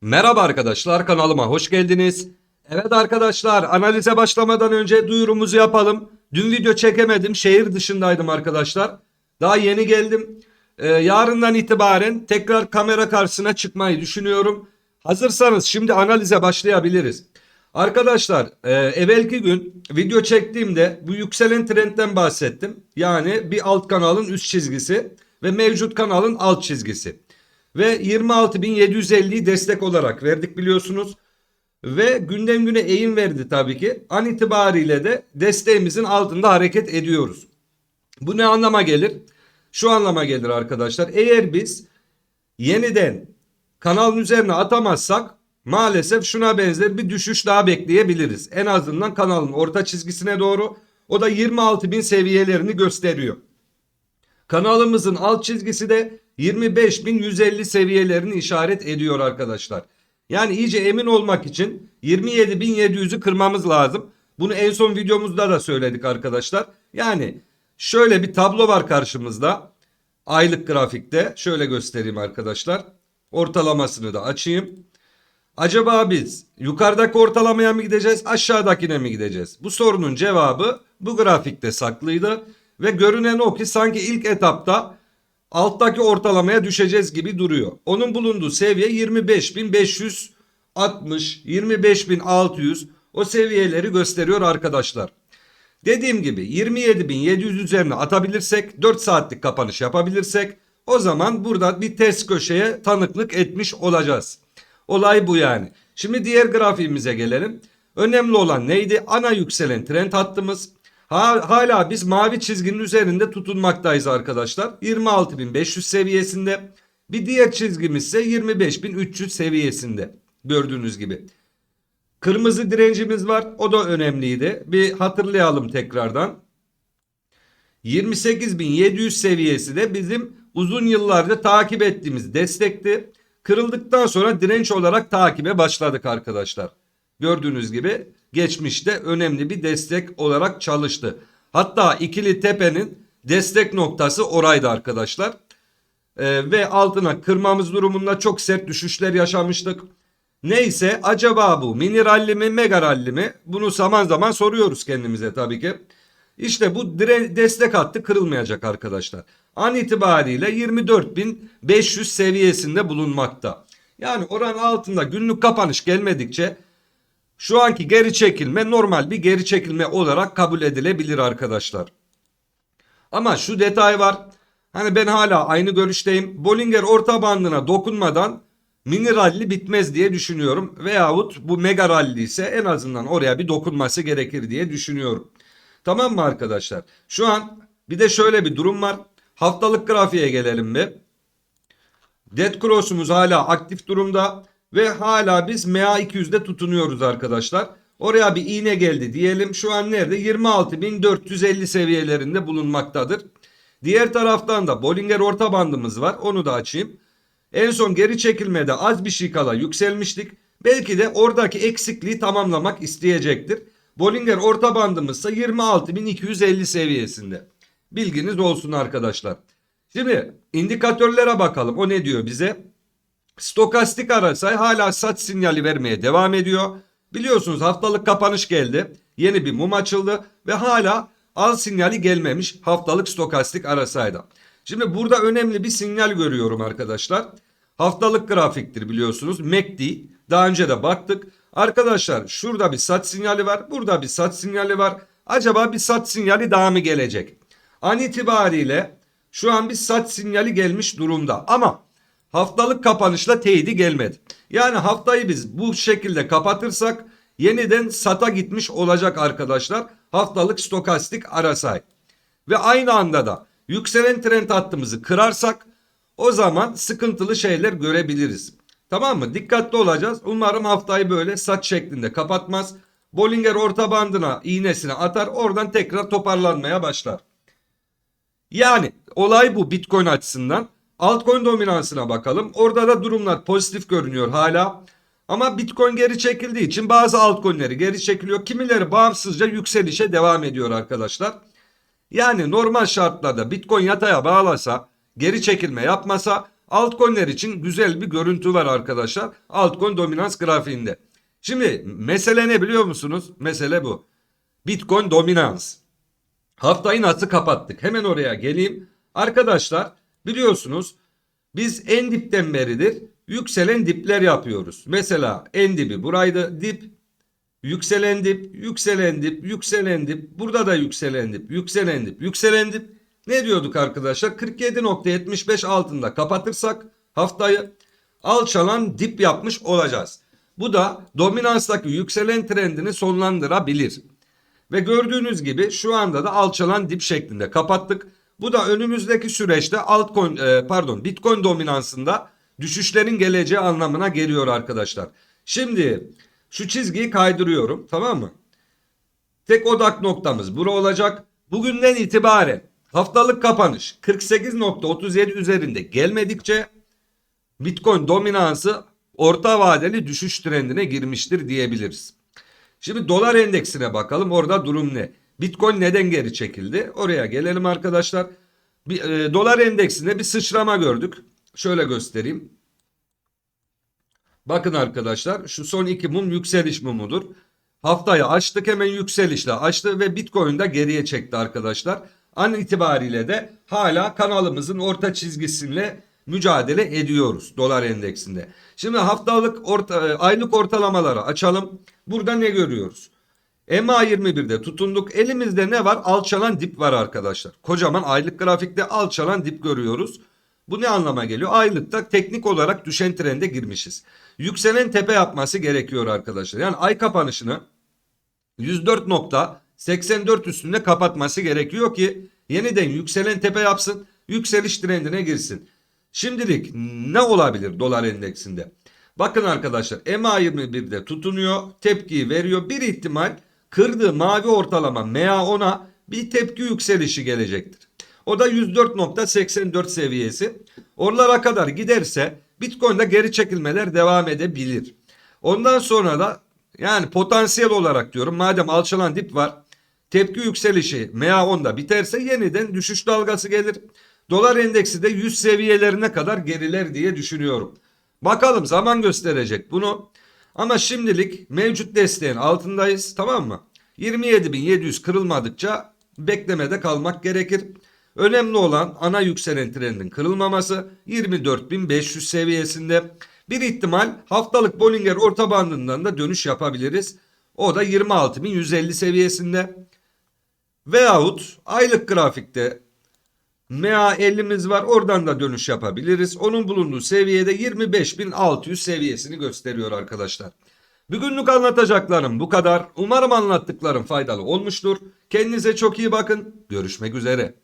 Merhaba arkadaşlar kanalıma hoş geldiniz. Evet arkadaşlar analize başlamadan önce duyurumuzu yapalım. Dün video çekemedim şehir dışındaydım arkadaşlar. Daha yeni geldim. Ee, yarından itibaren tekrar kamera karşısına çıkmayı düşünüyorum. Hazırsanız şimdi analize başlayabiliriz. Arkadaşlar e, evvelki gün video çektiğimde bu yükselen trendten bahsettim. Yani bir alt kanalın üst çizgisi ve mevcut kanalın alt çizgisi ve 26.750'yi destek olarak verdik biliyorsunuz. Ve günden güne eğim verdi tabii ki. An itibariyle de desteğimizin altında hareket ediyoruz. Bu ne anlama gelir? Şu anlama gelir arkadaşlar. Eğer biz yeniden kanalın üzerine atamazsak maalesef şuna benzer bir düşüş daha bekleyebiliriz. En azından kanalın orta çizgisine doğru. O da 26.000 seviyelerini gösteriyor. Kanalımızın alt çizgisi de 25.150 seviyelerini işaret ediyor arkadaşlar. Yani iyice emin olmak için 27.700'ü kırmamız lazım. Bunu en son videomuzda da söyledik arkadaşlar. Yani şöyle bir tablo var karşımızda. Aylık grafikte. Şöyle göstereyim arkadaşlar. Ortalamasını da açayım. Acaba biz yukarıdaki ortalamaya mı gideceğiz aşağıdakine mi gideceğiz? Bu sorunun cevabı bu grafikte saklıydı. Ve görünen o ki sanki ilk etapta alttaki ortalamaya düşeceğiz gibi duruyor. Onun bulunduğu seviye 25.560, 25.600 o seviyeleri gösteriyor arkadaşlar. Dediğim gibi 27.700 üzerine atabilirsek 4 saatlik kapanış yapabilirsek o zaman burada bir test köşeye tanıklık etmiş olacağız. Olay bu yani. Şimdi diğer grafiğimize gelelim. Önemli olan neydi? Ana yükselen trend hattımız. Ha, hala biz mavi çizginin üzerinde tutunmaktayız arkadaşlar. 26.500 seviyesinde. Bir diğer çizgimiz ise 25.300 seviyesinde. Gördüğünüz gibi. Kırmızı direncimiz var. O da önemliydi. Bir hatırlayalım tekrardan. 28.700 seviyesi de bizim uzun yıllardır takip ettiğimiz destekti. Kırıldıktan sonra direnç olarak takibe başladık arkadaşlar. Gördüğünüz gibi geçmişte önemli bir destek olarak çalıştı. Hatta ikili tepenin destek noktası oraydı arkadaşlar. Ee, ve altına kırmamız durumunda çok sert düşüşler yaşamıştık. Neyse acaba bu mini ralli mi mega ralli mi? Bunu zaman zaman soruyoruz kendimize tabii ki. İşte bu destek hattı kırılmayacak arkadaşlar. An itibariyle 24.500 seviyesinde bulunmakta. Yani oranın altında günlük kapanış gelmedikçe şu anki geri çekilme normal bir geri çekilme olarak kabul edilebilir arkadaşlar. Ama şu detay var. Hani ben hala aynı görüşteyim. Bollinger orta bandına dokunmadan mini rally bitmez diye düşünüyorum. Veyahut bu mega rally ise en azından oraya bir dokunması gerekir diye düşünüyorum. Tamam mı arkadaşlar? Şu an bir de şöyle bir durum var. Haftalık grafiğe gelelim bir. Dead Cross'umuz hala aktif durumda ve hala biz MA200'de tutunuyoruz arkadaşlar. Oraya bir iğne geldi diyelim. Şu an nerede? 26.450 seviyelerinde bulunmaktadır. Diğer taraftan da Bollinger orta bandımız var. Onu da açayım. En son geri çekilmede az bir şey kala yükselmiştik. Belki de oradaki eksikliği tamamlamak isteyecektir. Bollinger orta bandımız ise 26.250 seviyesinde. Bilginiz olsun arkadaşlar. Şimdi indikatörlere bakalım. O ne diyor bize? Stokastik arasay hala sat sinyali vermeye devam ediyor. Biliyorsunuz haftalık kapanış geldi. Yeni bir mum açıldı ve hala al sinyali gelmemiş haftalık stokastik arasayda. Şimdi burada önemli bir sinyal görüyorum arkadaşlar. Haftalık grafiktir biliyorsunuz. MACD. Daha önce de baktık. Arkadaşlar şurada bir sat sinyali var. Burada bir sat sinyali var. Acaba bir sat sinyali daha mı gelecek? An itibariyle şu an bir sat sinyali gelmiş durumda. Ama haftalık kapanışla teyidi gelmedi. Yani haftayı biz bu şekilde kapatırsak yeniden sata gitmiş olacak arkadaşlar. Haftalık stokastik arasay. Ve aynı anda da yükselen trend hattımızı kırarsak o zaman sıkıntılı şeyler görebiliriz. Tamam mı? Dikkatli olacağız. Umarım haftayı böyle sat şeklinde kapatmaz. Bollinger orta bandına iğnesini atar oradan tekrar toparlanmaya başlar. Yani olay bu Bitcoin açısından. Altcoin dominansına bakalım. Orada da durumlar pozitif görünüyor hala. Ama Bitcoin geri çekildiği için bazı altcoin'leri geri çekiliyor. Kimileri bağımsızca yükselişe devam ediyor arkadaşlar. Yani normal şartlarda Bitcoin yataya bağlasa, geri çekilme yapmasa Altcoin'ler için güzel bir görüntü var arkadaşlar. Altcoin dominans grafiğinde. Şimdi mesele ne biliyor musunuz? Mesele bu. Bitcoin dominans. Haftayı nasıl kapattık? Hemen oraya geleyim. Arkadaşlar biliyorsunuz biz en dipten beridir yükselen dipler yapıyoruz. Mesela en dibi buraydı dip, yükselen dip, yükselen dip, yükselen dip, burada da yükselen dip, yükselen dip, yükselen dip. Ne diyorduk arkadaşlar? 47.75 altında kapatırsak haftayı alçalan dip yapmış olacağız. Bu da dominanstaki yükselen trendini sonlandırabilir. Ve gördüğünüz gibi şu anda da alçalan dip şeklinde kapattık. Bu da önümüzdeki süreçte altcoin e, pardon Bitcoin dominansında düşüşlerin geleceği anlamına geliyor arkadaşlar. Şimdi şu çizgiyi kaydırıyorum tamam mı? Tek odak noktamız bura olacak. Bugünden itibaren haftalık kapanış 48.37 üzerinde gelmedikçe Bitcoin dominansı orta vadeli düşüş trendine girmiştir diyebiliriz. Şimdi dolar endeksine bakalım orada durum ne? Bitcoin neden geri çekildi? Oraya gelelim arkadaşlar. Bir, e, dolar endeksinde bir sıçrama gördük. Şöyle göstereyim. Bakın arkadaşlar şu son iki mum yükseliş mumudur. Haftayı açtık hemen yükselişle açtı ve Bitcoin de geriye çekti arkadaşlar. An itibariyle de hala kanalımızın orta çizgisiyle mücadele ediyoruz dolar endeksinde. Şimdi haftalık orta, e, aylık ortalamaları açalım. Burada ne görüyoruz? MA21'de tutunduk. Elimizde ne var? Alçalan dip var arkadaşlar. Kocaman aylık grafikte alçalan dip görüyoruz. Bu ne anlama geliyor? Aylıkta teknik olarak düşen trende girmişiz. Yükselen tepe yapması gerekiyor arkadaşlar. Yani ay kapanışını 104.84 üstünde kapatması gerekiyor ki yeniden yükselen tepe yapsın, yükseliş trendine girsin. Şimdilik ne olabilir dolar endeksinde? Bakın arkadaşlar MA21'de tutunuyor, tepkiyi veriyor. Bir ihtimal kırdığı mavi ortalama MA10'a bir tepki yükselişi gelecektir. O da 104.84 seviyesi. Oralara kadar giderse Bitcoin'de geri çekilmeler devam edebilir. Ondan sonra da yani potansiyel olarak diyorum madem alçalan dip var tepki yükselişi MA10'da biterse yeniden düşüş dalgası gelir. Dolar endeksi de 100 seviyelerine kadar geriler diye düşünüyorum. Bakalım zaman gösterecek bunu. Ama şimdilik mevcut desteğin altındayız tamam mı? 27.700 kırılmadıkça beklemede kalmak gerekir. Önemli olan ana yükselen trendin kırılmaması 24.500 seviyesinde. Bir ihtimal haftalık Bollinger orta bandından da dönüş yapabiliriz. O da 26.150 seviyesinde. Veyahut aylık grafikte MA50'miz var oradan da dönüş yapabiliriz. Onun bulunduğu seviyede 25.600 seviyesini gösteriyor arkadaşlar. Bugünlük anlatacaklarım bu kadar. Umarım anlattıklarım faydalı olmuştur. Kendinize çok iyi bakın. Görüşmek üzere.